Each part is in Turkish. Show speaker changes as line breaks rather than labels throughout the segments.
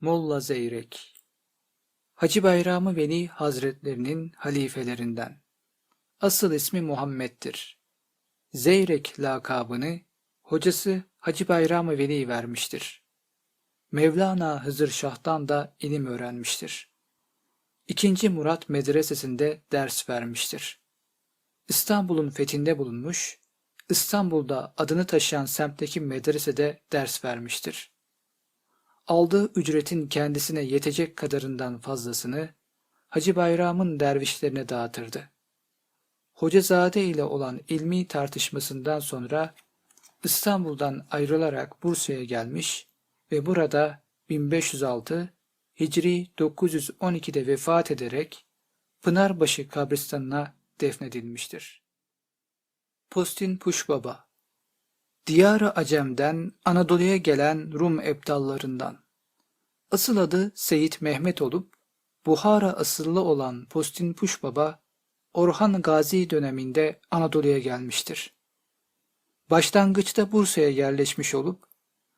Molla Zeyrek Hacı Bayramı Veli Hazretlerinin halifelerinden. Asıl ismi Muhammed'dir. Zeyrek lakabını hocası Hacı Bayramı Veli vermiştir. Mevlana Hızır Şah'tan da ilim öğrenmiştir. İkinci Murat Medresesi'nde ders vermiştir. İstanbul'un fethinde bulunmuş, İstanbul'da adını taşıyan semtteki medresede ders vermiştir. Aldığı ücretin kendisine yetecek kadarından fazlasını Hacı Bayram'ın dervişlerine dağıtırdı. Hocazade ile olan ilmi tartışmasından sonra İstanbul'dan ayrılarak Bursa'ya gelmiş ve burada 1506 Hicri 912'de vefat ederek Pınarbaşı kabristanına defnedilmiştir. Postin Puşbaba Diyar-ı Acem'den Anadolu'ya gelen Rum ebdallarından. Asıl adı Seyit Mehmet olup, Buhara asıllı olan Postin Puşbaba, Orhan Gazi döneminde Anadolu'ya gelmiştir. Başlangıçta Bursa'ya yerleşmiş olup,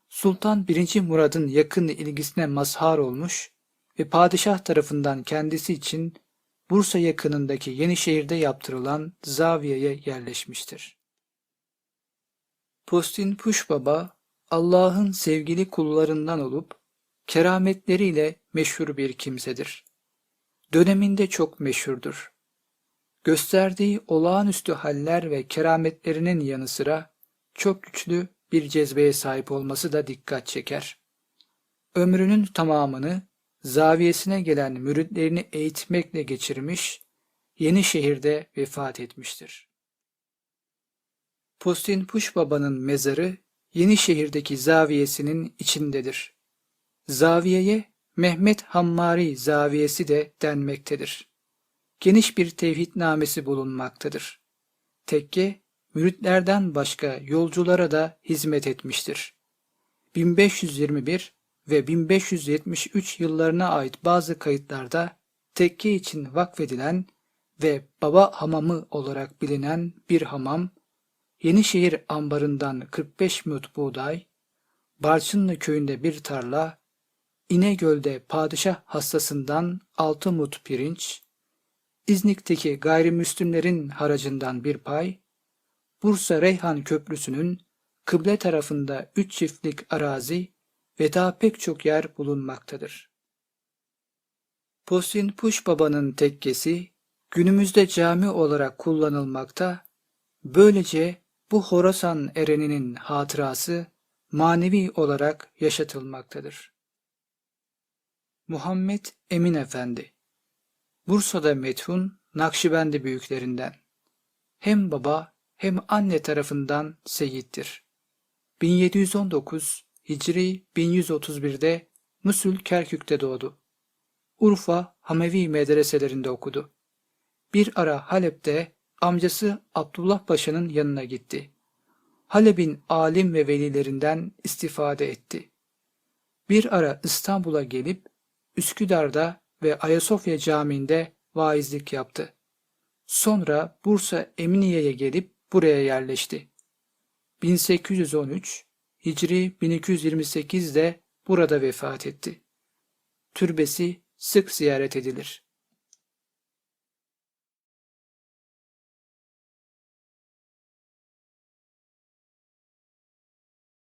Sultan 1. Murad'ın yakın ilgisine mazhar olmuş ve padişah tarafından kendisi için Bursa yakınındaki Yenişehir'de yaptırılan zaviyeye yerleşmiştir. Postin Puşbaba, Allah'ın sevgili kullarından olup, kerametleriyle meşhur bir kimsedir. Döneminde çok meşhurdur. Gösterdiği olağanüstü haller ve kerametlerinin yanı sıra çok güçlü bir cezbeye sahip olması da dikkat çeker. Ömrünün tamamını zaviyesine gelen müritlerini eğitmekle geçirmiş, Yenişehir'de vefat etmiştir. Postin Puşbaba'nın mezarı Yenişehir'deki zaviyesinin içindedir. Zaviyeye Mehmet Hammari zaviyesi de denmektedir. Geniş bir tevhidnamesi bulunmaktadır. Tekke, müritlerden başka yolculara da hizmet etmiştir. 1521 ve 1573 yıllarına ait bazı kayıtlarda tekke için vakfedilen ve baba hamamı olarak bilinen bir hamam, Yenişehir ambarından 45 müt buğday, Barçınlı köyünde bir tarla, İnegöl'de padişah hastasından 6 mut pirinç, İznik'teki gayrimüslimlerin haracından bir pay, Bursa Reyhan Köprüsü'nün kıble tarafında üç çiftlik arazi ve daha pek çok yer bulunmaktadır. Postin Puş Baba'nın tekkesi günümüzde cami olarak kullanılmakta, böylece bu Horasan ereninin hatırası manevi olarak yaşatılmaktadır. Muhammed Emin Efendi Bursa'da methun Nakşibendi büyüklerinden. Hem baba hem anne tarafından seyittir. 1719 Hicri 1131'de Musul Kerkük'te doğdu. Urfa Hamevi medreselerinde okudu. Bir ara Halep'te amcası Abdullah Paşa'nın yanına gitti. Halep'in alim ve velilerinden istifade etti. Bir ara İstanbul'a gelip Üsküdar'da ve Ayasofya Camii'nde vaizlik yaptı. Sonra Bursa Eminiye'ye gelip buraya yerleşti. 1813 Hicri 1228'de burada vefat etti. Türbesi sık ziyaret edilir.